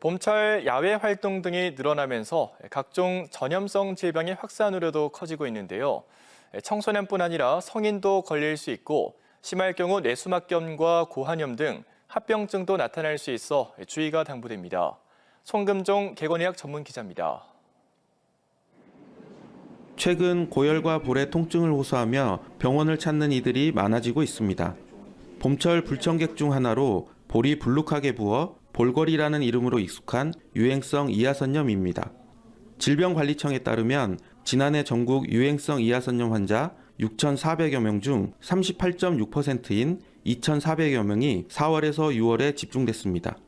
봄철 야외 활동 등이 늘어나면서 각종 전염성 질병의 확산 우려도 커지고 있는데요. 청소년뿐 아니라 성인도 걸릴 수 있고 심할 경우 뇌수막염과 고환염 등 합병증도 나타날 수 있어 주의가 당부됩니다. 송금종 개건의학 전문 기자입니다. 최근 고열과 볼의 통증을 호소하며 병원을 찾는 이들이 많아지고 있습니다. 봄철 불청객 중 하나로 볼이 불룩하게 부어 볼거리라는 이름으로 익숙한 유행성 이하선염입니다. 질병관리청에 따르면 지난해 전국 유행성 이하선염 환자 6,400여 명 중 38.6%인 2,400여 명이 4월에서 6월에 집중됐습니다.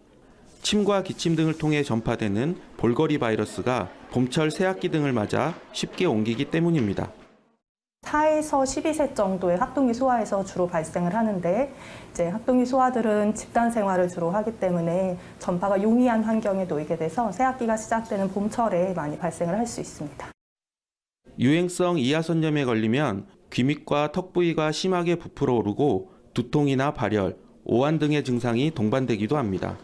침과 기침 등을 통해 전파되는 볼거리 바이러스가 봄철 새학기 등을 맞아 쉽게 옮기기 때문입니다. 4에서 12세 정도의 학동기 소아에서 주로 발생을 하는데 이제 학동기 소아들은 집단 생활을 주로 하기 때문에 전파가 용이한 환경에 놓이게 돼서 새학기가 시작되는 봄철에 많이 발생을 할 수 있습니다. 유행성 이하선염에 걸리면 귀밑과 턱 부위가 심하게 부풀어 오르고 두통이나 발열, 오한 등의 증상이 동반되기도 합니다.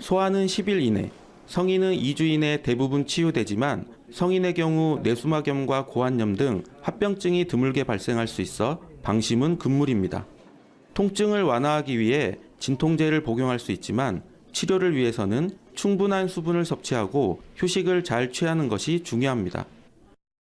소아는 10일 이내, 성인은 2주 이내 대부분 치유되지만 성인의 경우 뇌수막염과 고환염 등 합병증이 드물게 발생할 수 있어 방심은 금물입니다. 통증을 완화하기 위해 진통제를 복용할 수 있지만 치료를 위해서는 충분한 수분을 섭취하고 휴식을 잘 취하는 것이 중요합니다.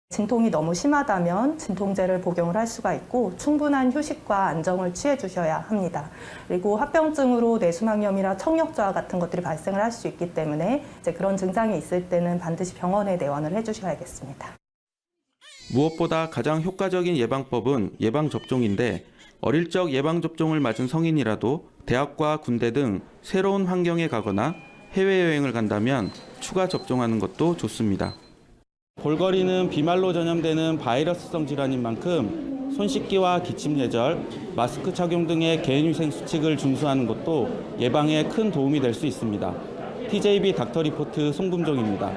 진통이 너무 심하다면 진통제를 복용을 할 수가 있고 충분한 휴식과 안정을 취해 주셔야 합니다. 그리고 합병증으로 뇌수막염이나 청력저하 같은 것들이 발생을 할 수 있기 때문에 이제 그런 증상이 있을 때는 반드시 병원에 내원을 해 주셔야겠습니다. 무엇보다 가장 효과적인 예방법은 예방접종인데 어릴 적 예방접종을 맞은 성인이라도 대학과 군대 등 새로운 환경에 가거나 해외여행을 간다면 추가 접종하는 것도 좋습니다. 볼거리는 비말로 전염되는 바이러스성 질환인 만큼 손 씻기와 기침 예절, 마스크 착용 등의 개인위생 수칙을 준수하는 것도 예방에 큰 도움이 될 수 있습니다. TJB 닥터 리포트 송금종입니다.